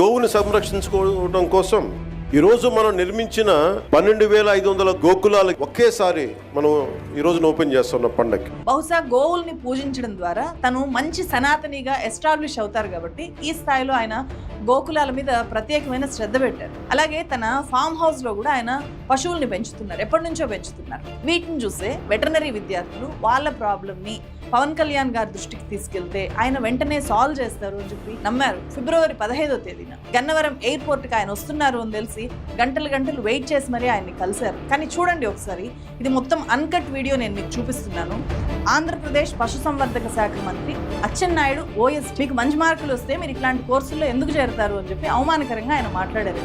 గోవుని సంరక్షించుకోవడం కోసం ఈరోజు మనం నిర్మించిన పన్నెండు వేల ఐదు వందల గోకులాలు ఒకేసారి మనం ఈ రోజున ఓపెన్ చేస్తున్న పండగ బహుశా గోవుల్ని పూజించడం ద్వారా తను మంచి సనాతనిగా ఎస్టాబ్లిష్ అవుతారు కాబట్టి ఈ స్థాయిలో ఆయన గోకులాల మీద ప్రత్యేకమైన శ్రద్ధ పెట్టారు. అలాగే తన ఫామ్ హౌస్లో కూడా ఆయన పశువుల్ని పెంచుతున్నారు. ఎప్పటి నుంచో పెంచుతున్నారు. వీటిని చూసే వెటర్నరీ విద్యార్థులు వాళ్ళ ప్రాబ్లమ్ని పవన్ కళ్యాణ్ గారి దృష్టికి తీసుకెళ్తే ఆయన వెంటనే సాల్వ్ చేస్తారు అని చెప్పి నమ్మారు. ఫిబ్రవరి పదహైదో తేదీన. గన్నవరం ఎయిర్పోర్ట్కి ఆయన వస్తున్నారు అని తెలిసి గంటలు గంటలు వెయిట్ చేసి మరీ ఆయన్ని కలిశారు. కానీ చూడండి ఒకసారి ఇది మొత్తం అన్కట్ వీడియో నేను మీకు చూపిస్తున్నాను. ఆంధ్రప్రదేశ్ పశుసంవర్ధక శాఖ మంత్రి అచ్చెన్నాయుడు ఓఎస్ మీకు మంచి మార్కులు వస్తే మీరు ఇట్లాంటి కోర్సుల్లో ఎందుకు చేరతారు అని చెప్పి అవమానకరంగా ఆయన మాట్లాడారు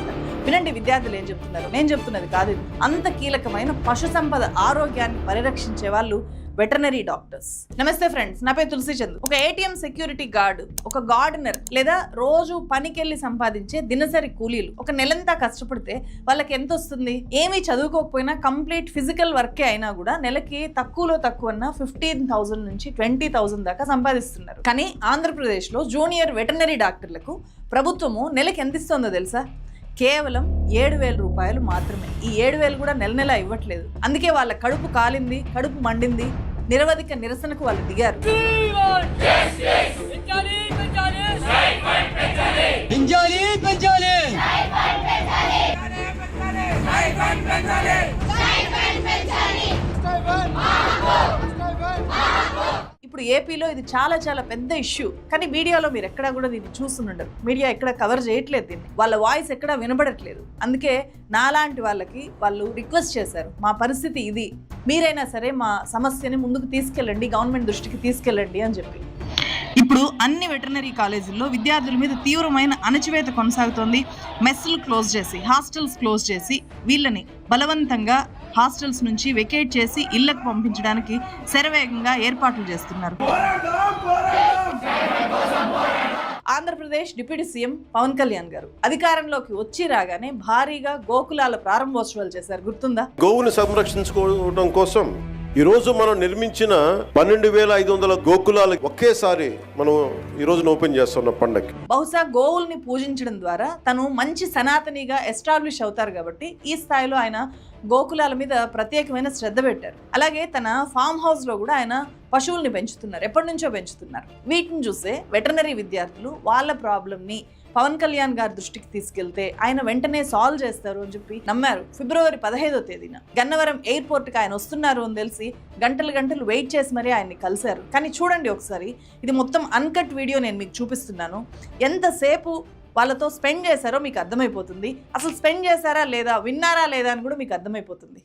వినండి విద్యార్థులు ఏం చెప్తున్నారు? నేను చెప్తున్నది కాదు అంత కీలకమైన పశు సంపద ఆరోగ్యాన్ని పరిరక్షించే వాళ్ళు వెటర్నరీ డాక్టర్స్. నమస్తే ఫ్రెండ్స్ నా పేరు తులసి చంద్. ఒక ఏటీఎం సెక్యూరిటీ గార్డ్ ఒక గార్డెనర్ లేదా రోజు పనికెళ్ళి సంపాదించే దినసరి కూలీలు ఒక నెలంతా కష్టపడితే వాళ్ళకి ఎంత వస్తుంది? ఏమీ చదువుకోకపోయినా కంప్లీట్ ఫిజికల్ వర్కే అయినా కూడా నెలకి తక్కువలో తక్కువ ఫిఫ్టీన్ థౌసండ్ నుంచి ట్వంటీ థౌసండ్ దాకా సంపాదిస్తున్నారు. కానీ ఆంధ్రప్రదేశ్లో జూనియర్ వెటర్నరీ డాక్టర్లకు ప్రభుత్వము నెలకి ఎంత ఇస్తుందో తెలుసా? కేవలం ఏడు వేల రూపాయలు మాత్రమే. ఈ ఏడు వేలు కూడా నెల నెల ఇవ్వట్లేదు. అందుకే వాళ్ళ కడుపు కాలింది కడుపు మండింది. నిరవధిక నిరసనకు వాళ్ళు దిగారు. పెంచాలి ఇప్పుడు ఏపీలో ఇది చాలా చాలా పెద్ద ఇష్యూ కానీ మీడియాలో మీరు ఎక్కడా కూడా దీన్ని చూస్తుండరు. మీడియా ఎక్కడ కవర్ చేయట్లేదు దీన్ని. వాళ్ళ వాయిస్ ఎక్కడా వినబడట్లేదు. అందుకే నాలాంటి వాళ్ళకి వాళ్ళు రిక్వెస్ట్ చేశారు. మా పరిస్థితి ఇది. మీరైనా సరే మా సమస్యని ముందుకు తీసుకెళ్ళండి గవర్నమెంట్ దృష్టికి తీసుకెళ్ళండి అని చెప్పి. ఇప్పుడు అన్ని వెటర్నరీ కాలేజీల్లో విద్యార్థుల మీద తీవ్రమైన అణచివేత కొనసాగుతోంది. మెస్సులు క్లోజ్ చేసి హాస్టల్స్ క్లోజ్ చేసి వీళ్ళని బలవంతంగా హాస్టల్స్ నుంచి వెకేట్ చేసి ఇళ్ళకు పంపించడానికి శరవేగంగా ఏర్పాట్లు చేస్తున్నారు. ఆంధ్రప్రదేశ్ డిప్యూటీ సీఎం పవన్ కళ్యాణ్ గారు అధికారంలోకి వచ్చి రాగానే భారీగా గోకులాల ప్రారంభోత్సవాలు చేశారు. గుర్తుందా? గోవుని సంరక్షించుకోవడం కోసం ఈ రోజు మనం నిర్మించిన పన్నెండు వేల ఐదు వందల గోకులాలు ఒకేసారి మనం ఈ రోజున ఓపెన్ చేస్తున్న పండగ బహుశా గోవుల్ని పూజించడం ద్వారా తను మంచి సనాతనిగా ఎస్టాబ్లిష్ అవుతారు కాబట్టి ఈ స్థాయిలో ఆయన గోకులాల మీద ప్రత్యేకమైన శ్రద్ధ పెట్టారు. అలాగే తన ఫామ్ హౌస్లో కూడా ఆయన పశువుల్ని పెంచుతున్నారు. ఎప్పటి నుంచో పెంచుతున్నారు. వీటిని చూసే వెటర్నరీ విద్యార్థులు వాళ్ళ ప్రాబ్లమ్ని పవన్ కళ్యాణ్ గారి దృష్టికి తీసుకెళ్తే ఆయన వెంటనే సాల్వ్ చేస్తారు అని చెప్పి నమ్మారు. ఫిబ్రవరి పదహైదో తేదీన. గన్నవరం ఎయిర్పోర్ట్కి ఆయన వస్తున్నారు అని తెలిసి గంటలు గంటలు వెయిట్ చేసి మరీ ఆయన్ని కలిశారు. కానీ చూడండి ఒకసారి ఇది మొత్తం అన్కట్ వీడియో నేను మీకు చూపిస్తున్నాను. ఎంతసేపు వాళ్ళతో స్పెండ్ చేశారో మీకు అర్థమైపోతుంది. అసలు స్పెండ్ చేశారా లేదా విన్నారా లేదా అని కూడా మీకు అర్థమైపోతుంది.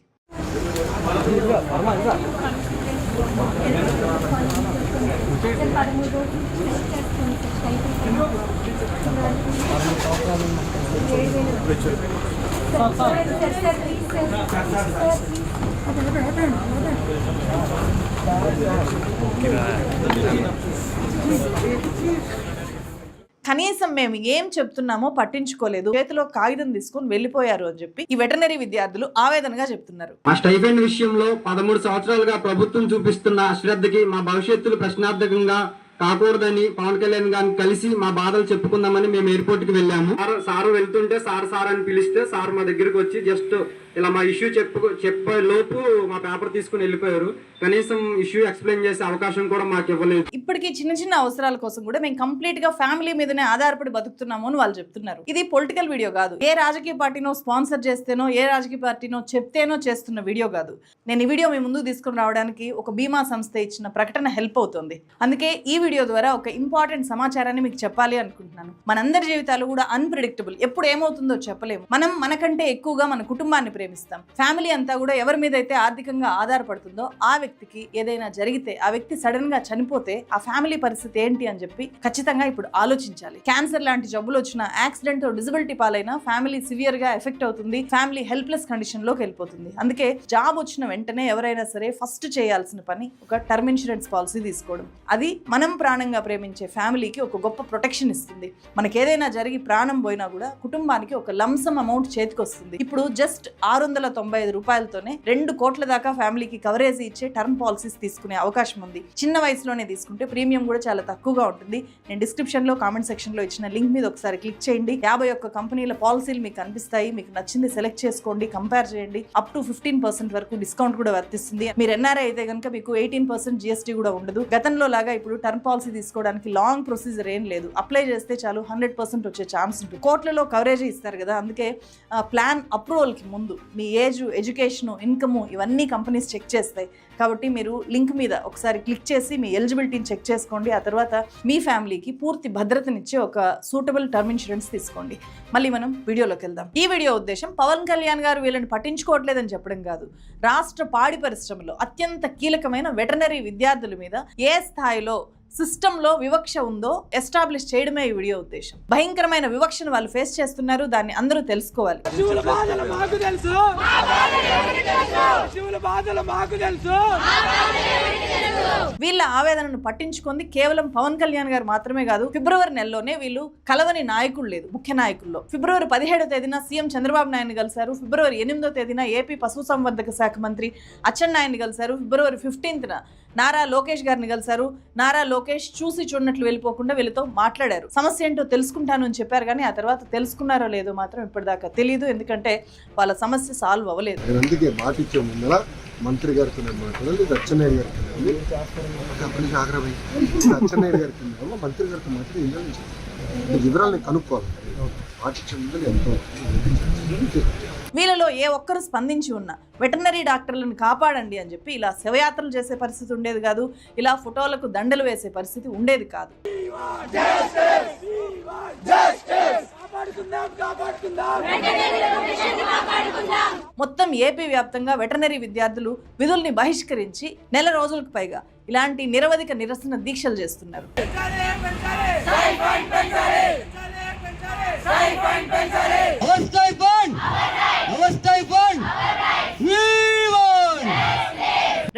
కనీసం మేము ఏం చెప్తున్నామో పట్టించుకోలేదు. చేతిలో కాగితం తీసుకొని వెళ్ళిపోయారు అని చెప్పి ఈ వెటనరీ విద్యార్థులు ఆవేదనగా చెప్తున్నారు. మా స్టైఫెండ్ విషయంలో పదమూడు సంవత్సరాలుగా ప్రభుత్వం చూపిస్తున్న అశ్రద్ధకి మా భవిష్యత్తులు ప్రశ్నార్థకంగా కాకూడదని పవన్ కళ్యాణ్ గారిని కలిసి మా బాధలు చెప్పుకుందామని మేము ఎయిర్పోర్ట్కి వెళ్ళాము. సార్ సార్ వెళ్తుంటే సార్ సార్ అని పిలిస్తే సార్ మా దగ్గరికి వచ్చి జస్ట్ ఇలా మా ఇష్యూ చెప్పు చెప్పే లోపు మా పేపర్ తీసుకుని వెళ్ళిపోయారు. కనీసం ఇష్యూ ఎక్స్ప్లెయిన్ చేసే అవకాశం కూడా మాకు ఇవ్వలేదు. ఇప్పటికీ చిన్న చిన్న అవసరాల కోసం కూడా మేము కంప్లీట్గా ఫ్యామిలీ మీదనే ఆధారపడి బతుకుతున్నాము అని వాళ్ళు చెప్తున్నారు. ఇది పొలిటికల్ వీడియో కాదు. ఏ రాజకీయ పార్టీనో స్పాన్సర్ చేస్తేనో ఏ రాజకీయ పార్టీనో చెప్తేనో చేస్తున్న వీడియో కాదు. నేను ఈ వీడియో మీ ముందు తీసుకుని రావడానికి ఒక బీమా సంస్థ ఇచ్చిన ప్రకటన హెల్ప్ అవుతుంది. అందుకే ఈ వీడియో ద్వారా ఒక ఇంపార్టెంట్ సమాచారాన్ని మీకు చెప్పాలి అనుకుంటున్నాను. మనందరి జీవితాలు కూడా అన్ప్రిడిక్టబుల్. ఎప్పుడు ఏమవుతుందో చెప్పలేము. మనం మనకంటే ఎక్కువగా మన కుటుంబాన్ని ప్రేమిస్తాం. ఫ్యామిలీ అంతా కూడా ఎవరి మీద అయితే ఆర్థికంగా ఆధారపడుతుందో ఆ వ్యక్తికి ఏదైనా జరిగితే ఆ వ్యక్తి సడన్గా చనిపోతే ఆ ఫ్యామిలీ పరిస్థితి ఏంటి అని చెప్పి ఖచ్చితంగా ఇప్పుడు ఆలోచించాలి. క్యాన్సర్ లాంటి జబ్బులు వచ్చిన యాక్సిడెంట్ డిజబిలిటీ పాలైన ఫ్యామిలీ సివియర్గా ఎఫెక్ట్ అవుతుంది ఫ్యామిలీ హెల్ప్లెస్ కండిషన్లోకి వెళ్ళిపోతుంది. అందుకే జాబ్ వచ్చిన వెంటనే ఎవరైనా సరే ఫస్ట్ చేయాల్సిన పని ఒక టర్మ్ ఇన్సూరెన్స్ పాలసీ తీసుకోవడం. అది మనం ప్రాణంగా ప్రేమించే ఫ్యామిలీకి ఒక గొప్ప ప్రొటెక్షన్ ఇస్తుంది. మనకి ఏదైనా జరిగి ప్రాణం పోయినా కూడా కుటుంబానికి ఒక లంసం అమౌంట్ చేతికొస్తుంది. ఇప్పుడు జస్ట్ ఆరు వందల తొంభై ఐదు రూపాయలతోనే రెండు కోట్ల దాకా ఫ్యామిలీకి కవరేజ్ ఇచ్చే టర్మ్ పాలసీస్ తీసుకునే అవకాశం ఉంది. చిన్న వయసులోనే తీసుకుంటే ప్రీమియం కూడా చాలా తక్కువగా ఉంటుంది. నేను డిస్క్రిప్షన్లో కామెంట్ సెక్షన్లో ఇచ్చిన లింక్ మీద ఒకసారి క్లిక్ చేయండి. యాభై ఒక్క కంపెనీల పాలసీలు మీకు కనిపిస్తాయి. మీకు నచ్చింది సెలెక్ట్ చేసుకోండి కంపేర్ చేయండి. అప్ టు ఫిఫ్టీన్ పర్సెంట్ వరకు డిస్కౌంట్ కూడా వర్తిస్తుంది. మీరు ఎన్ఆర్ఐ అయితే కనుక మీకు ఎయిటీన్ పర్సెంట్ జిఎస్టీ కూడా ఉండదు. గతంలో లాగా ఇప్పుడు టర్మ్ పాలసీ తీసుకోవడానికి లాంగ్ ప్రొసీజర్ ఏం లేదు. అప్లై చేస్తే చాలు హండ్రెడ్ పర్సెంట్ వచ్చే ఛాన్స్ ఉంటుంది. కోట్లలో కవరేజ్ ఇస్తారు కదా. అందుకే ప్లాన్ అప్రూవల్కి ముందు మీ ఏజ్ ఎడ్యుకేషను ఇన్కమ్ ఇవన్నీ కంపెనీస్ చెక్ చేస్తాయి. కాబట్టి మీరు లింక్ మీద ఒకసారి క్లిక్ చేసి మీ ఎలిజిబిలిటీని చెక్ చేసుకోండి. ఆ తర్వాత మీ ఫ్యామిలీకి పూర్తి భద్రతనిచ్చే ఒక సూటబుల్ టర్మ్ ఇన్సూరెన్స్ తీసుకోండి. మళ్ళీ మనం వీడియోలోకి వెళ్దాం. ఈ వీడియో ఉద్దేశం పవన్ కళ్యాణ్ గారు వీళ్ళని పట్టించుకోవట్లేదని చెప్పడం కాదు. రాష్ట్ర పాడి పరిశ్రమలో అత్యంత కీలకమైన వెటనరీ విద్యార్థుల మీద ఏ స్థాయిలో సిస్టంలో వివక్ష ఉందో ఎస్టాబ్లిష్ చేయడమే ఈ వీడియో ఉద్దేశం. భయంకరమైన వివక్షను వాళ్ళు ఫేస్ చేస్తున్నారు దాన్ని అందరూ తెలుసుకోవాలి. వీళ్ళ ఆవేదనను పట్టించుకుంది కేవలం పవన్ కళ్యాణ్ గారు మాత్రమే కాదు ఫిబ్రవరి నెలలోనే వీళ్ళు కలవని నాయకులు లేదు ముఖ్య నాయకుల్లో. ఫిబ్రవరి పదిహేడో తేదీన సీఎం చంద్రబాబు నాయుడు కలిశారు ఫిబ్రవరి ఎనిమిదో తేదీన ఏపీ పశుసంవర్ధక శాఖ మంత్రి అచ్చెన్నాయుడిని కలిశారు ఫిబ్రవరి ఫిఫ్టీన్త్న నారా లోకేష్ గారిని కలిశారు. నారా లోకేష్ చూసి చూడనట్లు వెళ్ళిపోకుండా వీళ్ళతో మాట్లాడారు. సమస్య ఏంటో తెలుసుకుంటాను అని చెప్పారు కానీ ఆ తర్వాత తెలుసుకున్నారో లేదో మాత్రం ఇప్పటిదాకా తెలియదు ఎందుకంటే వాళ్ళ సమస్య సాల్వ్ అవ్వలేదు. అందుకే మాట ఇచ్చే ముందర మంత్రి గారితో నేను మాట్లాడాలి ఇది అచ్చెన్నాయుడు గారికి వెళ్ళాలి ఆగ్రహం అచ్చెన్నాయుడు గారికి వెళ్ళాము మంత్రి గారితో మాట్లాడి వివరాలు నేను కనుక్కోవాలి. మాట ఇచ్చే ముందర ఎంతో వీళ్ళలో ఏ ఒక్కరు స్పందించి ఉన్నా వెటర్నరీ డాక్టర్లను కాపాడండి అని చెప్పి ఇలా శవయాత్రలు చేసే పరిస్థితి ఉండేది కాదు ఇలా ఫోటోలకు దండలు వేసే పరిస్థితి ఉండేది కాదు. మొత్తం ఏపీ వ్యాప్తంగా వెటర్నరీ విద్యార్థులు విధుల్ని బహిష్కరించి నెల రోజులకు పైగా ఇలాంటి నిరవధిక నిరసన దీక్షలు చేస్తున్నారు. అవస్థాయి బండ్ అవస్థాయి వన్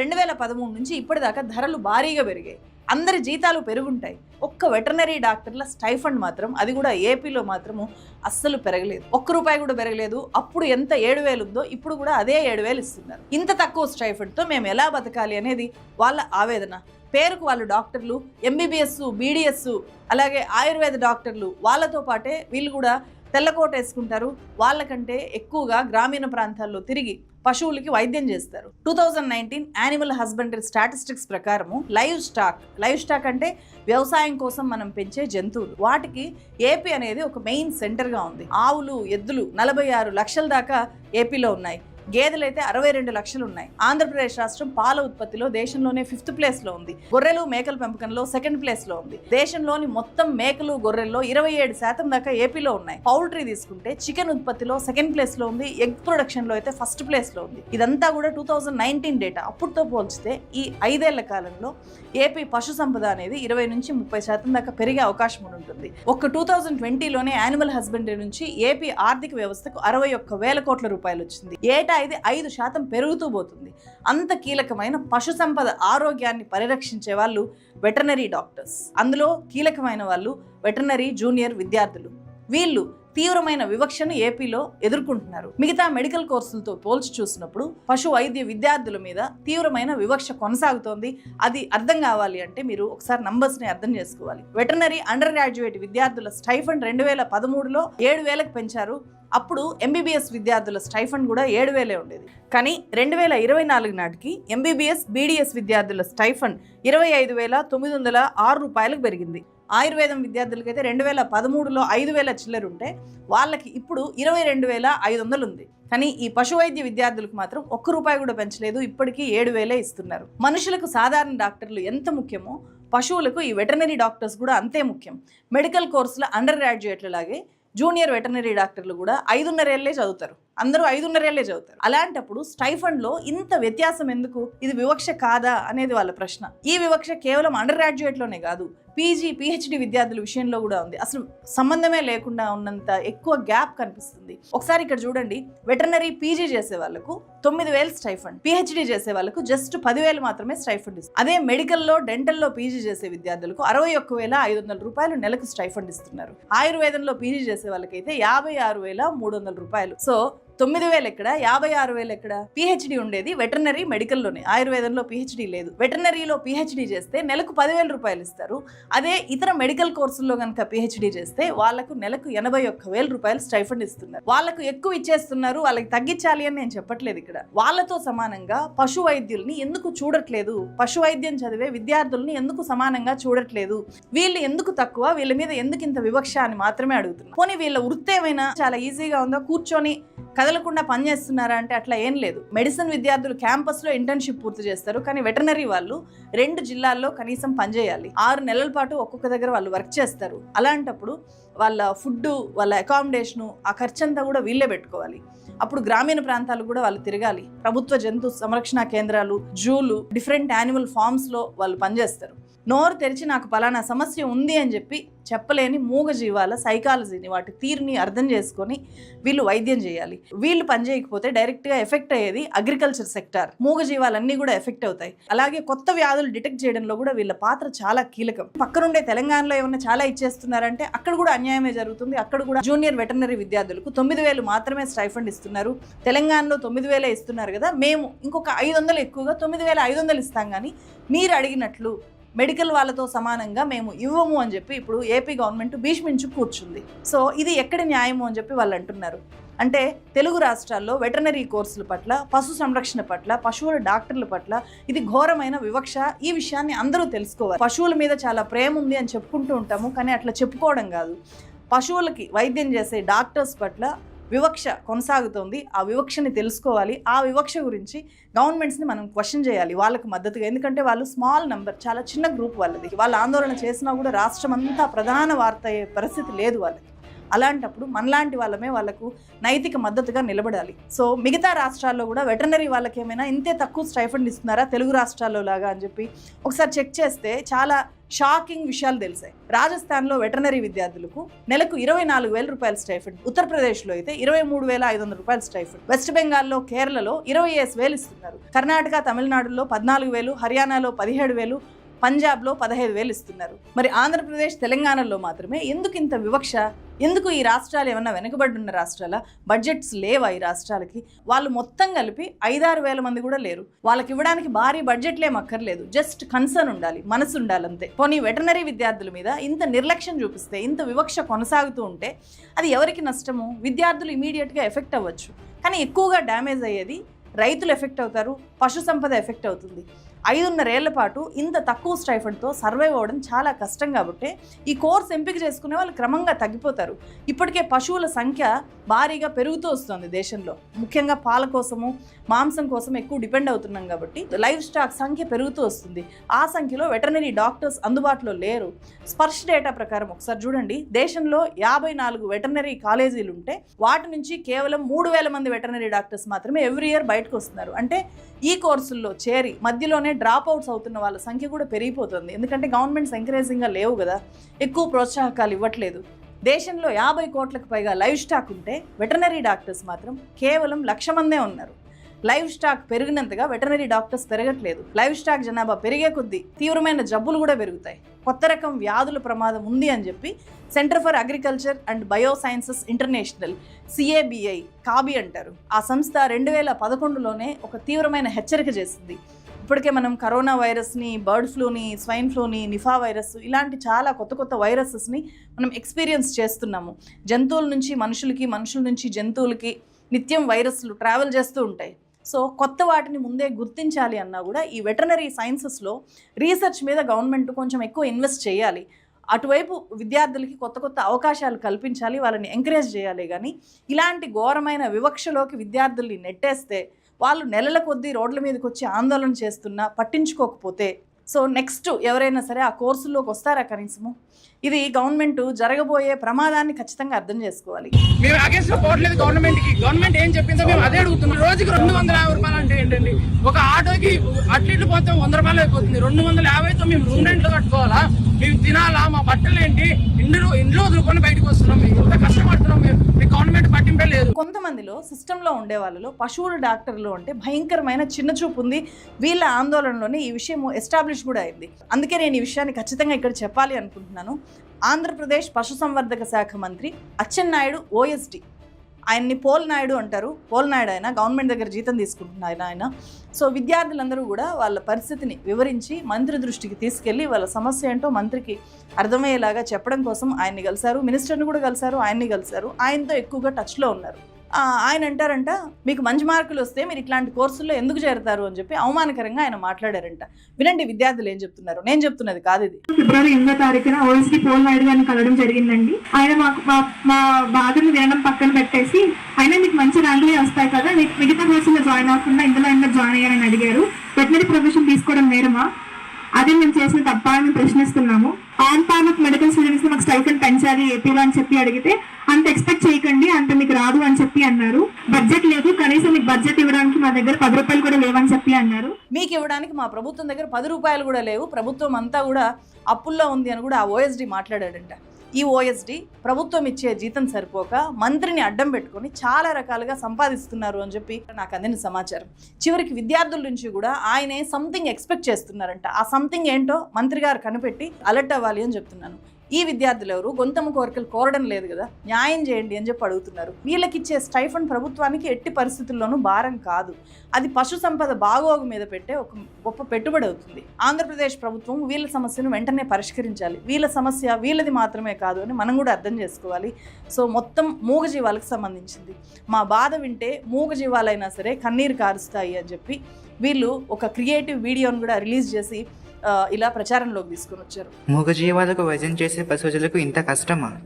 రెండు వేల పదమూడు నుంచి ఇప్పటిదాకా ధరలు భారీగా పెరిగాయి. అందరి జీతాలు పెరుగుంటాయి. ఒక్క వెటర్నరీ డాక్టర్ల స్టైఫండ్ మాత్రం అది కూడా ఏపీలో మాత్రము అస్సలు పెరగలేదు. ఒక్క రూపాయి కూడా పెరగలేదు. అప్పుడు ఎంత ఏడు వేలు ఉందో ఇప్పుడు కూడా అదే ఏడు వేలు ఇస్తున్నారు. ఇంత తక్కువ స్టైఫండ్తో మేము ఎలా బతకాలి అనేది వాళ్ళ ఆవేదన. పేరుకు వాళ్ళు డాక్టర్లు ఎంబీబీఎస్ బీడీఎస్ అలాగే ఆయుర్వేద డాక్టర్లు వాళ్ళతో పాటే వీళ్ళు కూడా తెల్లకోట వేసుకుంటారు. వాళ్ళకంటే ఎక్కువగా గ్రామీణ ప్రాంతాల్లో తిరిగి పశువులకి వైద్యం చేస్తారు. Two thousand nineteen animal husbandry statistics ప్రకారము లైవ్ స్టాక్ లైవ్ స్టాక్ అంటే వ్యవసాయం కోసం మనం పెంచే జంతువులు. వాటికి ఏపీ అనేది ఒక మెయిన్ సెంటర్గా ఉంది. ఆవులు ఎద్దులు నలభై ఆరు లక్షల దాకా ఏపీలో ఉన్నాయి. గేదెలు అయితే అరవై రెండు లక్షలు ఉన్నాయి ఆంధ్రప్రదేశ్ రాష్ట్రం పాల ఉత్పత్తిలో దేశంలోనే ఫిఫ్త్ ప్లేస్లో ఉంది. గొర్రెలు మేకల పెంపకంలో సెకండ్ ప్లేస్లో ఉంది. దేశంలోని మొత్తం మేకలు గొర్రెల్లో ఇరవై ఏడు శాతం దాకా ఏపీలో ఉన్నాయి. పౌల్ట్రీ తీసుకుంటే చికెన్ ఉత్పత్తిలో సెకండ్ ప్లేస్లో ఉంది. ఎగ్ ప్రొడక్షన్లో అయితే ఫస్ట్ ప్లేస్లో ఉంది. ఇదంతా కూడా టూ థౌజండ్ నైన్టీన్ డేటా. అప్పుడుతో పోల్చితే ఈ ఐదేళ్ళ కాలంలో ఏపీ పశు సంపద అనేది ఇరవై నుంచి ముప్పై శాతం దాకా పెరిగే అవకాశం ఉంటుంది ఒక టూ థౌజండ్ ట్వంటీలోనే యానిమల్ హస్బెండరీ నుంచి ఏపీ ఆర్థిక వ్యవస్థకు అరవై ఒక్క వేల కోట్ల రూపాయలు వచ్చింది ఏటా ఇది ఐదు శాతం పెరుగుతూ పోతుంది. అంత కీలకమైన పశు సంపద ఆరోగ్యాన్ని పరిరక్షించే వాళ్ళు వెటర్నరీ డాక్టర్స్. అందులో కీలకమైన వాళ్ళు వెటర్నరీ జూనియర్ విద్యార్థులు. వీళ్ళు తీవ్రమైన వివక్షను ఏపీలో ఎదుర్కొంటున్నారు. మిగతా మెడికల్ కోర్సులతో పోల్చి చూసినప్పుడు పశు వైద్య విద్యార్థుల మీద తీవ్రమైన వివక్ష కొనసాగుతోంది. అది అర్థం కావాలి అంటే మీరు ఒకసారి నంబర్స్ని అర్థం చేసుకోవాలి. వెటర్నరీ అండర్ గ్రాడ్యుయేట్ విద్యార్థుల స్టైఫండ్ రెండు వేల పదమూడులో ఏడు వేలకు పెంచారు. అప్పుడు ఎంబీబీఎస్ విద్యార్థుల స్టైఫండ్ కూడా ఏడు వేలే ఉండేది. కానీ రెండు వేల ఇరవై నాలుగు నాటికి ఎంబీబీఎస్ బీడీఎస్ విద్యార్థుల స్టైఫండ్ ఇరవై ఐదు వేల తొమ్మిది వందల ఆరు రూపాయలకు పెరిగింది. ఆయుర్వేదం విద్యార్థులకి అయితే రెండు వేల పదమూడులో ఐదు వేల చిల్లర ఉంటే వాళ్ళకి ఇప్పుడు ఇరవై రెండు వేల ఐదు వందలు ఉంది. కానీ ఈ పశు వైద్య విద్యార్థులకు మాత్రం ఒక్క రూపాయి కూడా పెంచలేదు. ఇప్పటికీ ఏడు వేలే ఇస్తున్నారు. మనుషులకు సాధారణ డాక్టర్లు ఎంత ముఖ్యమో పశువులకు ఈ వెటర్నరీ డాక్టర్స్ కూడా అంతే ముఖ్యం. మెడికల్ కోర్సుల అండర్ గ్రాడ్యుయేట్లు లాగే జూనియర్ వెటర్నరీ డాక్టర్లు కూడా ఐదున్నరేళ్ళే చదువుతారు. అందరూ ఐదున్నరేళ్ళే చదువుతారు. అలాంటప్పుడు స్టైఫండ్లో ఇంత వ్యత్యాసం ఎందుకు? ఇది వివక్ష కాదా? అనేది వాళ్ళ ప్రశ్న. ఈ వివక్ష కేవలం అండర్ గ్రాడ్యుయేట్లోనే కాదు పీజీ పిహెచ్డి విద్యార్థుల విషయంలో కూడా ఉంది. అసలు సంబంధమే లేకుండా ఉన్నంత ఎక్కువ గ్యాప్ కనిపిస్తుంది. ఒకసారి ఇక్కడ చూడండి వెటర్నరీ పీజీ చేసే వాళ్ళకు తొమ్మిది వేలు స్టైఫండ్ పిహెచ్డి చేసే వాళ్ళకు జస్ట్ పదివేలు మాత్రమే స్టైఫండ్ ఇస్తుంది అదే మెడికల్లో డెంటల్లో పీజీ చేసే విద్యార్థులకు అరవై ఒక్క వేల ఐదు వందల రూపాయలు నెలకు స్టైఫండ్ ఇస్తున్నారు. ఆయుర్వేదంలో పీజీ చేసే వాళ్ళకైతే యాభై ఆరు వేల మూడు వందల రూపాయలు. సో తొమ్మిది వేలు ఎక్కడ? యాభై ఆరు వేలు ఎక్కడ? పిహెచ్డి ఉండేది వెటర్నరీ మెడికల్లోనే. ఆయుర్వేదంలో పిహెచ్డి లేదు. వెటర్నరీలో పిహెచ్డి చేస్తే నెలకు పదివేల రూపాయలు ఇస్తారు. అదే ఇతర మెడికల్ కోర్సుల్లో కనుక పిహెచ్డి చేస్తే వాళ్ళకు నెలకు ఎనభై ఒక్క వేల రూపాయలు స్టైఫండ్ ఇస్తున్నారు. వాళ్ళకు ఎక్కువ ఇచ్చేస్తున్నారు వాళ్ళకి తగ్గించాలి అని నేను చెప్పట్లేదు ఇక్కడ. వాళ్ళతో సమానంగా పశు వైద్యుల్ని ఎందుకు చూడట్లేదు? పశు వైద్యం చదివే విద్యార్థుల్ని ఎందుకు సమానంగా చూడట్లేదు? వీళ్ళు ఎందుకు తక్కువ? వీళ్ళ మీద ఎందుకు ఇంత వివక్ష అని మాత్రమే అడుగుతున్నారు పోనీ వీళ్ళ వృత్తి ఏమైనా చాలా ఈజీగా ఉందో? కూర్చొని కదలకుండా పనిచేస్తున్నారా అంటే అట్లా ఏం లేదు. మెడిసిన్ విద్యార్థులు క్యాంపస్లో ఇంటర్న్షిప్ పూర్తి చేస్తారు. కానీ వెటర్నరీ వాళ్ళు రెండు జిల్లాల్లో కనీసం పనిచేయాలి ఆరు నెలల పాటు ఒక్కొక్క దగ్గర వాళ్ళు వర్క్ చేస్తారు. అలాంటప్పుడు వాళ్ళ ఫుడ్ వాళ్ళ అకామిడేషను ఆ ఖర్చంతా కూడా వీళ్ళే పెట్టుకోవాలి. అప్పుడు గ్రామీణ ప్రాంతాలు కూడా వాళ్ళు తిరగాలి. ప్రభుత్వ జంతు సంరక్షణ కేంద్రాలు జూలు డిఫరెంట్ యానిమల్ ఫార్మ్స్లో వాళ్ళు పనిచేస్తారు నోరు తెరిచి నాకు పలానా సమస్య ఉంది అని చెప్పి చెప్పలేని మూగ జీవాల సైకాలజీని వాటి తీరుని అర్థం చేసుకొని వీళ్ళు వైద్యం చేయాలి. వీళ్ళు పని చేయకపోతే డైరెక్ట్గా ఎఫెక్ట్ అయ్యేది అగ్రికల్చర్ సెక్టార్. మూగ జీవాలన్నీ కూడా ఎఫెక్ట్ అవుతాయి. అలాగే కొత్త వ్యాధులు డిటెక్ట్ చేయడంలో కూడా వీళ్ళ పాత్ర చాలా కీలకం. పక్కనుండే తెలంగాణలో ఏమన్నా చాలా ఇచ్చేస్తున్నారంటే అక్కడ కూడా అన్యాయమే జరుగుతుంది. అక్కడ కూడా జూనియర్ వెటర్నరీ విద్యార్థులకు తొమ్మిది వేలు మాత్రమే స్టైఫండ్ ఇస్తున్నారు. తెలంగాణలో తొమ్మిది వేలే ఇస్తున్నారు కదా మేము ఇంకొక ఐదు వందలు ఎక్కువగా తొమ్మిది వేల ఐదు వందలు ఇస్తాం కానీ మీరు అడిగినట్లు మెడికల్ వాళ్ళతో సమానంగా మేము ఇవ్వము అని చెప్పి ఇప్పుడు ఏపీ గవర్నమెంట్ భీష్మించి కూర్చుంది. సో ఇది ఎక్కడ న్యాయము అని చెప్పి వాళ్ళు అంటున్నారు. అంటే తెలుగు రాష్ట్రాల్లో వెటర్నరీ కోర్సుల పట్ల పశు సంరక్షణ పట్ల పశువుల డాక్టర్ల పట్ల ఇది ఘోరమైన వివక్ష. ఈ విషయాన్ని అందరూ తెలుసుకోవాలి. పశువుల మీద చాలా ప్రేమ ఉంది అని చెప్పుకుంటూ ఉంటాము కానీ అట్లా చెప్పుకోవడం కాదు. పశువులకి వైద్యం చేసే డాక్టర్స్ పట్ల వివక్ష కొనసాగుతోంది. ఆ వివక్షని తెలుసుకోవాలి. ఆ వివక్ష గురించి గవర్నమెంట్స్ని మనం క్వశ్చన్ చేయాలి వాళ్ళకి మద్దతుగా. ఎందుకంటే వాళ్ళు స్మాల్ నెంబర్ చాలా చిన్న గ్రూప్ వాళ్ళది. వాళ్ళు ఆందోళన చేసినా కూడా రాష్ట్రం అంతా ప్రధాన వార్త అయ్యే పరిస్థితి లేదు వాళ్ళకి అలాంటప్పుడు మనలాంటి వాళ్ళమే వాళ్ళకు నైతిక మద్దతుగా నిలబడాలి. సో మిగతా రాష్ట్రాల్లో కూడా వెటర్నరీ వాళ్ళకి ఏమైనా ఇంతే తక్కువ స్టైఫండ్ ఇస్తున్నారా? తెలుగు రాష్ట్రాల్లో లాగా అని చెప్పి ఒకసారి చెక్ చేస్తే చాలా షాకింగ్ విషయాలు తెలిసాయి. రాజస్థాన్లో వెటర్నరీ విద్యార్థులకు నెలకు ఇరవై నాలుగు వేల రూపాయల స్టైఫండ్ ఉత్తరప్రదేశ్లో అయితే ఇరవై మూడు వేల ఐదు వందల రూపాయల స్టైఫండ్ వెస్ట్ బెంగాల్లో కేరళలో ఇరవై ఏసు వేలు ఇస్తున్నారు. కర్ణాటక తమిళనాడులో పద్నాలుగు వేలు హర్యానాలో పదిహేడు వేలు పంజాబ్లో పదహైదు వేలు ఇస్తున్నారు. మరి ఆంధ్రప్రదేశ్ తెలంగాణలో మాత్రమే ఎందుకు ఇంత వివక్ష? ఎందుకు ఈ రాష్ట్రాలు ఏమన్నా వెనుకబడి ఉన్న రాష్ట్రాల? బడ్జెట్స్ లేవా ఈ రాష్ట్రాలకి? వాళ్ళు మొత్తం కలిపి ఐదారు వేల మంది కూడా లేరు. వాళ్ళకి ఇవ్వడానికి భారీ బడ్జెట్లేం అక్కర్లేదు. జస్ట్ కన్సర్న్ ఉండాలి మనసు ఉండాలంతే. పోనీ వెటనరీ విద్యార్థుల మీద ఇంత నిర్లక్ష్యం చూపిస్తే ఇంత వివక్ష కొనసాగుతూ ఉంటే అది ఎవరికి నష్టము? విద్యార్థులు ఇమీడియట్గా ఎఫెక్ట్ అవ్వచ్చు. కానీ ఎక్కువగా డ్యామేజ్ అయ్యేది రైతులు ఎఫెక్ట్ అవుతారు పశు సంపద ఎఫెక్ట్ అవుతుంది. ఐదున్నరేళ్ళ పాటు ఇంత తక్కువ స్టైఫండ్తో సర్వైవ్ అవ్వడం చాలా కష్టం కాబట్టి ఈ కోర్స్ ఎంపిక చేసుకునే వాళ్ళు క్రమంగా తగ్గిపోతారు. ఇప్పటికే పశువుల సంఖ్య భారీగా పెరుగుతూ వస్తుంది దేశంలో. ముఖ్యంగా పాల కోసము మాంసం కోసం ఎక్కువ డిపెండ్ అవుతున్నాం కాబట్టి లైవ్ స్టాక్ సంఖ్య పెరుగుతూ వస్తుంది. ఆ సంఖ్యలో వెటర్నరీ డాక్టర్స్ అందుబాటులో లేరు. స్పర్శ డేటా ప్రకారం ఒకసారి చూడండి. దేశంలో యాభై నాలుగు వెటర్నరీ కాలేజీలు ఉంటే వాటి నుంచి కేవలం మూడు వేల మంది వెటర్నరీ డాక్టర్స్ మాత్రమే ఎవ్రీ ఇయర్ బయటకు వస్తున్నారు. అంటే ఈ కోర్సుల్లో చేరి మధ్యలోనే డ్రాప్ అవుట్స్ అవుతున్న వాళ్ళ సంఖ్య కూడా పెరిగిపోతుంది. ఎందుకంటే గవర్నమెంట్స్ ఎంకరేజింగ్గా లేవు కదా. ఎక్కువ ప్రోత్సాహకాలు ఇవ్వట్లేదు. దేశంలో యాభై కోట్లకు పైగా లైవ్ స్టాక్ ఉంటే వెటనరీ డాక్టర్స్ మాత్రం కేవలం లక్ష మందే ఉన్నారు. లైవ్ స్టాక్ పెరిగినంతగా వెటర్నరీ డాక్టర్స్ పెరగట్లేదు. లైవ్ స్టాక్ జనాభా పెరిగే కొద్దీ తీవ్రమైన జబ్బులు కూడా పెరుగుతాయి. కొత్త రకం వ్యాధుల ప్రమాదం ఉంది అని చెప్పి centre for agriculture and bio sciences international CABI CABI అంటారు. ఆ సంస్థ రెండు వేల పదకొండులోనే ఒక తీవ్రమైన హెచ్చరిక చేసింది. ఇప్పటికే మనం కరోనా వైరస్ని బర్డ్ ఫ్లూని స్వైన్ ఫ్లూని నిఫా వైరస్ ఇలాంటి చాలా కొత్త కొత్త వైరసెస్ని మనం ఎక్స్పీరియన్స్ చేస్తున్నాము. జంతువుల నుంచి మనుషులకి మనుషుల నుంచి జంతువులకి నిత్యం వైరస్లు ట్రావెల్ చేస్తూ ఉంటాయి. సో కొత్త వాటిని ముందే గుర్తించాలి అన్నా కూడా ఈ వెటర్నరీ సైన్సెస్లో రీసెర్చ్ మీద గవర్నమెంట్ కొంచెం ఎక్కువ ఇన్వెస్ట్ చేయాలి. అటువైపు విద్యార్థులకి కొత్త కొత్త అవకాశాలు కల్పించాలి వాళ్ళని ఎంకరేజ్ చేయాలి కానీ ఇలాంటి ఘోరమైన వివక్షలోకి విద్యార్థుల్ని నెట్టేస్తే వాళ్ళు నెలల కొద్దీ రోడ్ల మీదకి వచ్చి ఆందోళన చేస్తున్నా పట్టించుకోకపోతే సో నెక్స్ట్ ఎవరైనా సరే ఆ కోర్సుల్లోకి వస్తారా కనీసము? ఇది గవర్నమెంట్ జరగబోయే ప్రమాదాన్ని ఖచ్చితంగా అర్థం చేసుకోవాలి. మేము అగేన్స్ పోవట్లేదు గవర్నమెంట్కి. గవర్నమెంట్ ఏం చెప్పిందో మేము అదే అడుగుతున్నాం. రోజుకి రెండు వందల యాభై రూపాయలు అంటే ఏంటండి? ఒక ఆటోకి అట్లీట్లు పోతే వంద రూపాయలు అయిపోతుంది. రెండు వందల యాభైతో మేము రూమ్ రెంట్లు కట్టుకోవాలా? మేము తినాలా? మా బట్టలు ఏంటి? ఇండ్లు ఇంట్లో వదులుకొని బయటకు వస్తున్నాం. మేము ఇంత కష్టపడుతున్నాం. మేము గవర్నమెంట్ పట్టింపే లేదు. కొంతమందిలో సిస్టంలో ఉండే వాళ్ళలో పశువుల డాక్టర్లు అంటే భయంకరమైన చిన్న చూపు ఉంది. వీళ్ళ ఆందోళనలోనే ఈ విషయం ఎస్టాబ్లిష్ కూడా అయింది. అందుకే నేను ఈ విషయాన్ని ఖచ్చితంగా ఇక్కడ చెప్పాలి అనుకుంటున్నాను. ఆంధ్రప్రదేశ్ పశుసంవర్ధక శాఖ మంత్రి అచ్చెన్నాయుడు ఓఎస్డి ఆయన్ని పోల్ నాయుడు అంటారు. పోల్ నాయుడు ఆయన గవర్నమెంట్ దగ్గర జీతం తీసుకుంటున్నారు ఆయన. సో విద్యార్థులందరూ కూడా వాళ్ళ పరిస్థితిని వివరించి మంత్రి దృష్టికి తీసుకెళ్ళి వాళ్ళ సమస్య ఏంటో మంత్రికి అర్థమయ్యేలాగా చెప్పడం కోసం ఆయన్ని కలిశారు. మినిస్టర్ని కూడా కలిశారు ఆయన్ని కలిశారు. ఆయనతో ఎక్కువగా టచ్లో ఉన్నారు. ఆయన అంటారంట మీకు మంచి మార్కులు వస్తే మీరు ఇట్లాంటి కోర్సుల్లో ఎందుకు చేరతారు? అని చెప్పి అవమానకరంగా ఆయన మాట్లాడారంట. వినండి విద్యార్థులు ఏం చెప్తున్నారు? నేను చెప్తున్నది కాదు ఇది. ఫిబ్రవరి ఎనిమిదో తారీఖున ఓఎస్డి పోల్ నాయుడు గారిని కలవడం జరిగిందండి. ఆయన మాకు మా- మా బాధను వినడం పక్కన పెట్టేసి అయినా మీకు మంచి ర్యాంకులే వస్తాయి కదా మీకు మిగతా కోర్సులో జాయిన్ అవ్వకుండా ఇందులో ఎందులో జాయిన్ అయ్యారని అడిగారు. వెటనరీ ప్రొఫెషన్ తీసుకోవడం నేరమా? అదే మేము చేసిన తప్ప అని ప్రశ్నిస్తున్నాము. On behalf of medical students మాకు స్టైఫన్ పెంచాలి ఏపీలో అని చెప్పి అడిగితే అంత ఎక్స్పెక్ట్ చేయకండి అంత మీకు రాదు అని చెప్పి అన్నారు. బడ్జెట్ లేదు కనీసం మీకు బడ్జెట్ ఇవ్వడానికి మా దగ్గర పది రూపాయలు కూడా లేవని చెప్పి అన్నారు. మీకు ఇవ్వడానికి మా ప్రభుత్వం దగ్గర పది రూపాయలు కూడా లేవు. ప్రభుత్వం అంతా కూడా అప్పుల్లో ఉంది అని కూడా ఆ ఓఎస్డి మాట్లాడాడంట. ఈ ఓఎస్డి ప్రభుత్వం ఇచ్చే జీతం సరిపోక మంత్రిని అడ్డం పెట్టుకొని చాలా రకాలుగా సంపాదిస్తున్నారు అని చెప్పి నాకు అందిన సమాచారం. చివరికి విద్యార్థుల నుంచి కూడా ఆయనే సంథింగ్ ఎక్స్పెక్ట్ చేస్తున్నారంట. ఆ సంథింగ్ ఏంటో మంత్రి గారు కనిపెట్టి అలర్ట్ అవ్వాలి అని చెప్తున్నాను. ఈ విద్యార్థులు ఎవరు? గొంతము కోరికలు కోరడం లేదు కదా? న్యాయం చేయండి అని చెప్పి అడుగుతున్నారు. వీళ్ళకి ఇచ్చే స్టైఫండ్ ప్రభుత్వానికి ఎట్టి పరిస్థితుల్లోనూ భారం కాదు. అది పశు సంపద బాగోగు మీద పెట్టే ఒక గొప్ప పెట్టుబడి అవుతుంది. ఆంధ్రప్రదేశ్ ప్రభుత్వం వీళ్ళ సమస్యను వెంటనే పరిష్కరించాలి. వీళ్ళ సమస్య వీళ్ళది మాత్రమే కాదు అని మనం కూడా అర్థం చేసుకోవాలి. సో మొత్తం మూగజీవాలకు సంబంధించింది. మా బాధ వింటే మూగజీవాలైనా సరే కన్నీరు కారుస్తాయి అని చెప్పి వీళ్ళు ఒక క్రియేటివ్ వీడియోను కూడా రిలీజ్ చేసి ఇలా ప్రచారంలోకి తీసుకొని వచ్చారు. మూగజీవాలకు వైద్యం చేసే పశువులకు ఇంత కష్టమా?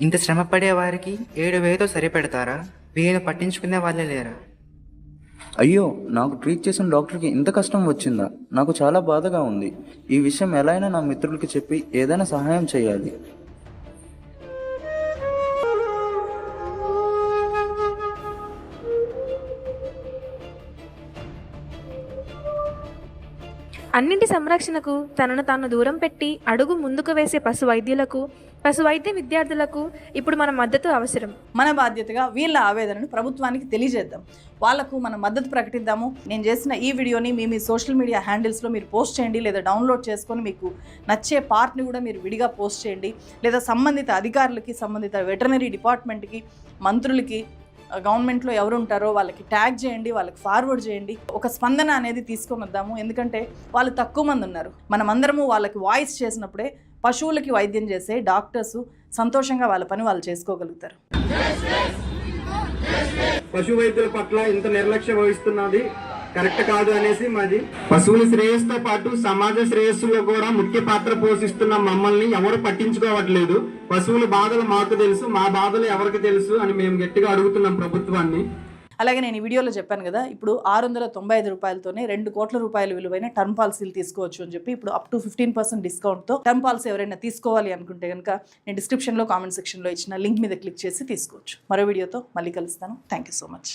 ఇంత శ్రమ పడే వారికి ఏడు వేలతో సరిపెడతారా? వీరిని పట్టించుకునే వాళ్ళే లేరా? అయ్యో నాకు ట్రీట్ చేసిన డాక్టర్కి ఇంత కష్టం వచ్చిందా? నాకు చాలా బాధగా ఉంది. ఈ విషయం ఎలా అయినా నా మిత్రులకి చెప్పి ఏదైనా సహాయం చేయాలి. అన్నింటి సంరక్షణకు తనను తాను దూరం పెట్టి అడుగు ముందుకు వేసే పశు వైద్యులకు పశు వైద్య విద్యార్థులకు ఇప్పుడు మన మద్దతు అవసరం. మన బాధ్యతగా వీళ్ళ ఆవేదనను ప్రభుత్వానికి తెలియజేద్దాం. వాళ్ళకు మన మద్దతు ప్రకటిద్దాము. నేను చేసిన ఈ వీడియోని మీ మీ సోషల్ మీడియా హ్యాండిల్స్లో మీరు పోస్ట్ చేయండి లేదా డౌన్లోడ్ చేసుకొని మీకు నచ్చే పార్ట్ని కూడా మీరు విడిగా పోస్ట్ చేయండి లేదా సంబంధిత అధికారులకి సంబంధిత వెటర్నరీ డిపార్ట్మెంట్కి మంత్రులకి గవర్నమెంట్లో ఎవరు ఉంటారో వాళ్ళకి ట్యాగ్ చేయండి వాళ్ళకి ఫార్వర్డ్ చేయండి. ఒక స్పందన అనేది తీసుకొని వద్దాము ఎందుకంటే వాళ్ళు తక్కువ మంది ఉన్నారు. మనమందరము వాళ్ళకి వాయిస్ చేసినప్పుడే పశువులకి వైద్యం చేసే డాక్టర్స్ సంతోషంగా వాళ్ళ పని వాళ్ళు చేసుకోగలుగుతారు. పశు వైద్యుల పట్ల ఇంత నిర్లక్ష్యం వహిస్తున్నది కరెక్ట్ కాదు అనేసి మాది పశువుల శ్రేయస్సుతో పాటు సమాజ శ్రేయస్సులో కూడా ముఖ్య పాత్ర పోషిస్తున్న మమ్మల్ని ఎవరు పట్టించుకోవట్లేదు. పశువుల బాధలు మాకు తెలుసు మా బాధలు ఎవరికి తెలుసు అని మేము గట్టిగా అడుగుతున్నాం ప్రభుత్వాన్ని. అలాగే నేను ఈ వీడియోలో చెప్పాను కదా ఇప్పుడు ఆరు వందల తొంభై ఐదు రూపాయలతోనే రెండు కోట్ల రూపాయల విలువైన టర్మ్ పాలసీలు తీసుకోవచ్చు అని చెప్పి ఇప్పుడు అప్ టు ఫిఫ్టీన్ పర్సెంట్ డిస్కౌంట్తో టర్మ్ పాలసీ ఎవరైనా తీసుకోవాలి అనుకుంటే కనుక నేను డిస్క్రిప్షన్లో కామెంట్ సెక్షన్లో ఇచ్చిన లింక్ మీద క్లిక్ చేసి తీసుకోవచ్చు. మరో వీడియోతో మళ్ళీ కలుస్తాను. Thank you so much